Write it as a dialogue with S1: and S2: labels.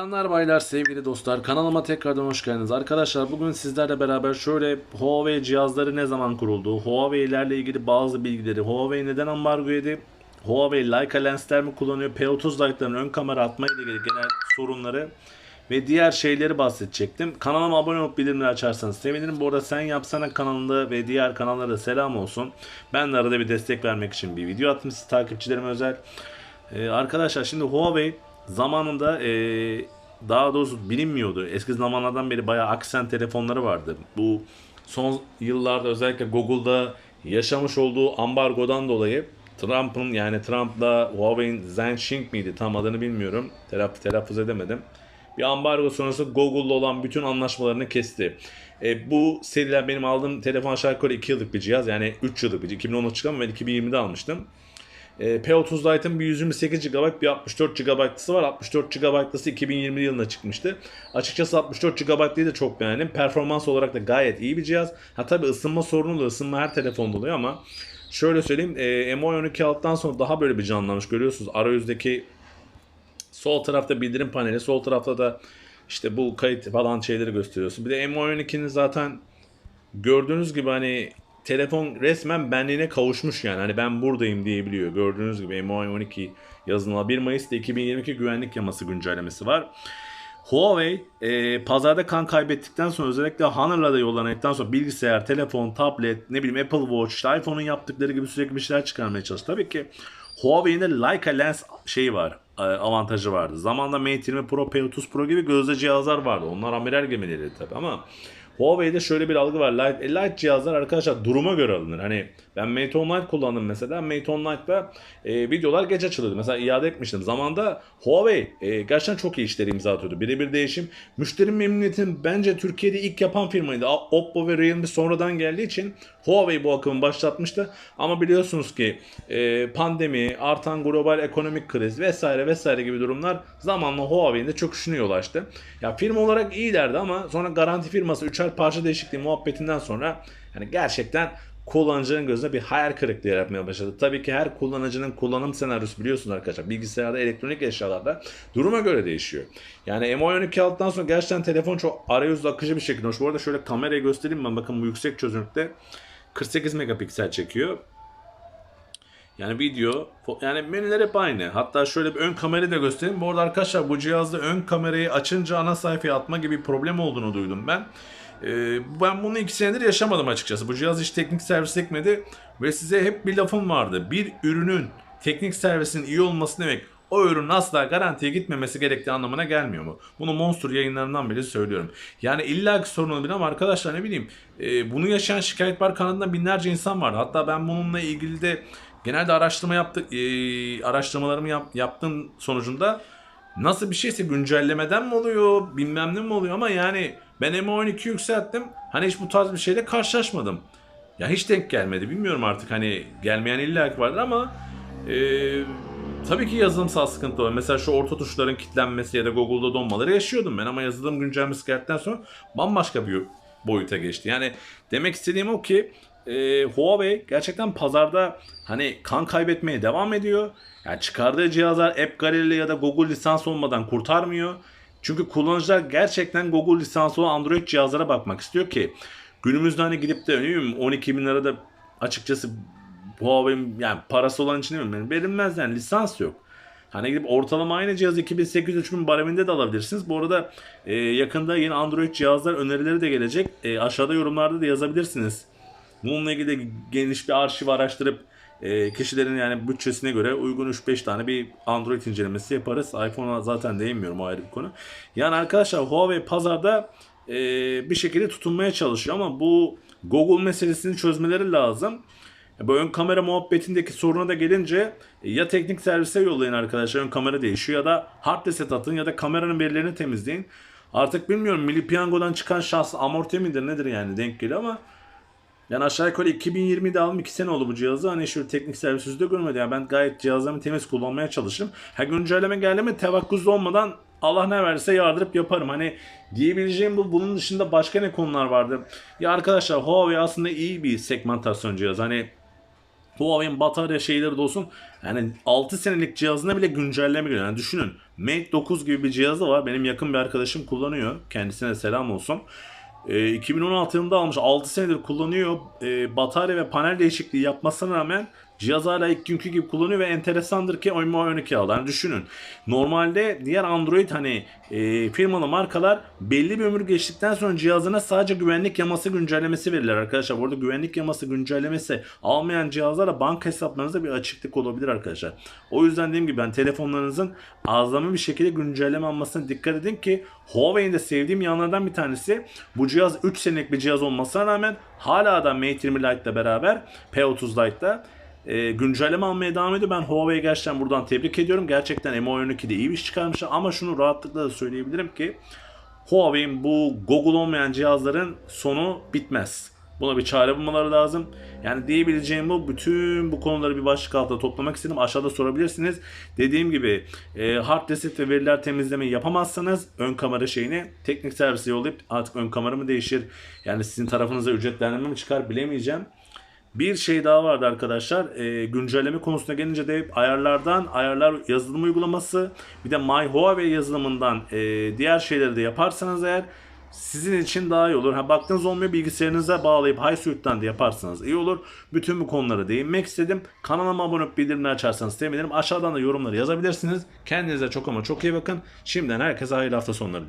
S1: Bayanlar baylar sevgili dostlar kanalıma tekrardan hoş geldiniz. Arkadaşlar bugün sizlerle beraber şöyle Huawei cihazları ne zaman kuruldu, Huawei'lerle ilgili bazı bilgileri, Huawei neden ambargo yedi, Huawei Leica lensler mi kullanıyor, P30 Lite'ların ön kamera atma ile ilgili genel sorunları ve diğer şeyleri bahsedecektim. Kanalıma abone olup bildirimleri açarsanız sevinirim. Bu arada sen yapsana kanalında ve diğer kanallara da selam olsun. Ben de arada bir destek vermek için bir video attım siz takipçilerime özel. Ee, arkadaşlar şimdi Huawei zamanında ee, daha doğrusu bilinmiyordu. Eski zamanlardan beri bayağı aksen telefonları vardı. Bu son yıllarda özellikle Google'da yaşamış olduğu ambargodan dolayı Trump'ın yani Trump'la Huawei'in Zhengxing miydi tam adını bilmiyorum. Telaff telaffuz edemedim. Bir ambargo sonrası Google'la olan bütün anlaşmalarını kesti. E, bu seriler benim aldığım telefon aşağı yukarı 2 yıllık bir cihaz. Yani 3 yıllık bir 2010'da çıkan ben 2020'de almıştım. E, P30 Lite'ın bir 128 GB bir 64 GB'lısı var. 64 GB'lısı 2020 yılında çıkmıştı. Açıkçası 64 GB'lıyı da çok beğendim. Performans olarak da gayet iyi bir cihaz. Ha tabi ısınma sorunu da ısınma her telefonda oluyor ama şöyle söyleyeyim e, MIUI 12 alttan sonra daha böyle bir canlanmış görüyorsunuz. Arayüzdeki sol tarafta bildirim paneli, sol tarafta da işte bu kayıt falan şeyleri gösteriyorsun. Bir de MIUI 12'nin zaten gördüğünüz gibi hani telefon resmen benliğine kavuşmuş yani. Hani ben buradayım diyebiliyor. Gördüğünüz gibi MIUI 12 yazılı 1 Mayıs'ta 2022 güvenlik yaması güncellemesi var. Huawei e, pazarda kan kaybettikten sonra özellikle Honor'la da yollanan sonra bilgisayar, telefon, tablet, ne bileyim Apple Watch, işte iPhone'un yaptıkları gibi sürekli bir şeyler çıkarmaya çalıştı. Tabii ki Huawei'nin de Leica lens şeyi var, e, avantajı vardı. Zamanında Mate 20 Pro, P30 Pro gibi gözde cihazlar vardı. Onlar amiral gemileri tabii ama Huawei'de şöyle bir algı var. Lite, Lite cihazlar arkadaşlar duruma göre alınır. Hani ben Mate 10 Lite kullandım mesela. Mate 10 Lite'da e, videolar geç açılıyordu. Mesela iade etmiştim. Zamanda Huawei e, gerçekten çok iyi işleri imza atıyordu. Birebir değişim. Müşteri memnuniyetini bence Türkiye'de ilk yapan firmaydı. Oppo ve Realme sonradan geldiği için Huawei bu akımı başlatmıştı. Ama biliyorsunuz ki e, pandemi, artan global ekonomik kriz vesaire vesaire gibi durumlar zamanla Huawei'nin de çöküşüne yol açtı. Ya firma olarak iyilerdi ama sonra garanti firması 3'er parça değişikliği muhabbetinden sonra yani gerçekten kullanıcının gözünde bir hayal kırıklığı yaratmaya başladı. Tabii ki her kullanıcının kullanım senaryosu biliyorsunuz arkadaşlar. Bilgisayarda, elektronik eşyalarda duruma göre değişiyor. Yani MIUI 12 aldıktan sonra gerçekten telefon çok arayüzde akıcı bir şekilde hoş. Bu arada şöyle kamerayı göstereyim ben. Bakın bu yüksek çözünürlükte 48 megapiksel çekiyor. Yani video, yani menüler hep aynı. Hatta şöyle bir ön kamerayı da göstereyim. Bu arada arkadaşlar bu cihazda ön kamerayı açınca ana sayfaya atma gibi bir problem olduğunu duydum ben. Ee, ben bunu iki senedir yaşamadım açıkçası. Bu cihaz hiç teknik servis ekmedi ve size hep bir lafım vardı. Bir ürünün teknik servisinin iyi olması demek o ürün asla garantiye gitmemesi gerektiği anlamına gelmiyor mu? Bunu Monster yayınlarından beri söylüyorum. Yani illa ki sorun olabilir ama arkadaşlar ne bileyim e, bunu yaşayan şikayet var kanalında binlerce insan vardı. Hatta ben bununla ilgili de genelde araştırma yaptık, e, araştırmalarımı yap, yaptığım sonucunda nasıl bir şeyse güncellemeden mi oluyor bilmem ne mi oluyor ama yani ben M12 yükselttim. Hani hiç bu tarz bir şeyle karşılaşmadım. Ya hiç denk gelmedi. Bilmiyorum artık hani gelmeyen illa ki vardır ama e, tabii ki yazılımsal sıkıntı var. Mesela şu orta tuşların kilitlenmesi ya da Google'da donmaları yaşıyordum ben ama yazılım güncellemesi geldikten sonra bambaşka bir boyuta geçti. Yani demek istediğim o ki e, Huawei gerçekten pazarda hani kan kaybetmeye devam ediyor. Yani çıkardığı cihazlar App Gallery ya da Google lisans olmadan kurtarmıyor. Çünkü kullanıcılar gerçekten Google lisanslı olan Android cihazlara bakmak istiyor ki günümüzde hani gidip de ne bileyim 12 bin lirada açıkçası Huawei'nin yani parası olan için değil mi? Verilmez yani lisans yok. Hani gidip ortalama aynı cihazı 2800-3000 bareminde de alabilirsiniz. Bu arada e, yakında yeni Android cihazlar önerileri de gelecek. E, aşağıda yorumlarda da yazabilirsiniz. Bununla ilgili de geniş bir arşiv araştırıp e, kişilerin yani bütçesine göre uygun 3-5 tane bir Android incelemesi yaparız. iPhone'a zaten değinmiyorum o ayrı bir konu. Yani arkadaşlar Huawei pazarda e, bir şekilde tutunmaya çalışıyor ama bu Google meselesini çözmeleri lazım. Bu ön kamera muhabbetindeki soruna da gelince e, ya teknik servise yollayın arkadaşlar ön kamera değişiyor ya da hard reset atın ya da kameranın verilerini temizleyin. Artık bilmiyorum Milli Piyango'dan çıkan şahs amorti midir nedir yani denk geliyor ama yani aşağı yukarı 2020'de aldım 2 sene oldu bu cihazı. Hani şu teknik servis yüzde görmedi. Yani ben gayet cihazlarımı temiz kullanmaya çalışırım. Her güncelleme geldi mi tevakkuzlu olmadan Allah ne verirse yardırıp yaparım. Hani diyebileceğim bu. Bunun dışında başka ne konular vardı? Ya arkadaşlar Huawei aslında iyi bir segmentasyon cihazı. Hani Huawei'in batarya şeyleri de olsun. Yani 6 senelik cihazına bile güncelleme geliyor. Yani düşünün. Mate 9 gibi bir cihazı var. Benim yakın bir arkadaşım kullanıyor. Kendisine selam olsun. Ee, 2016 yılında almış. 6 senedir kullanıyor. Ee, batarya ve panel değişikliği yapmasına rağmen cihaz hala ilk günkü gibi kullanıyor ve enteresandır ki oyma 12 aldı. Hani düşünün. Normalde diğer Android hani e, firmalı markalar belli bir ömür geçtikten sonra cihazına sadece güvenlik yaması güncellemesi verirler arkadaşlar. Bu arada güvenlik yaması güncellemesi almayan cihazlara banka hesaplarınızda bir açıklık olabilir arkadaşlar. O yüzden dediğim gibi ben telefonlarınızın azami bir şekilde güncelleme almasına dikkat edin ki Huawei'in de sevdiğim yanlardan bir tanesi bu cihaz 3 senelik bir cihaz olmasına rağmen hala da Mate 20 Lite'la beraber P30 Lite'la e, güncelleme almaya devam ediyor. Ben Huawei'yi gerçekten buradan tebrik ediyorum. Gerçekten MO12'de iyi bir iş çıkarmışlar ama şunu rahatlıkla da söyleyebilirim ki Huawei'in bu Google olmayan cihazların sonu bitmez. Buna bir çare bulmaları lazım. Yani diyebileceğim bu. Bütün bu konuları bir başlık altında toplamak istedim. Aşağıda sorabilirsiniz. Dediğim gibi e, hard reset ve veriler temizlemeyi yapamazsanız ön kamera şeyini teknik servise yollayıp artık ön kamera mı değişir? Yani sizin tarafınıza ücretlendirme mi çıkar bilemeyeceğim. Bir şey daha vardı arkadaşlar. E, güncelleme konusuna gelince de ayarlardan ayarlar yazılım uygulaması bir de My Huawei yazılımından e, diğer şeyleri de yaparsanız eğer sizin için daha iyi olur. Ha, baktığınız olmuyor bilgisayarınıza bağlayıp HiSuite'dan da yaparsanız iyi olur. Bütün bu konulara değinmek istedim. Kanalıma abone olup bildirimleri açarsanız sevinirim. Aşağıdan da yorumları yazabilirsiniz. Kendinize çok ama çok iyi bakın. Şimdiden herkese hayırlı hafta sonları diliyorum.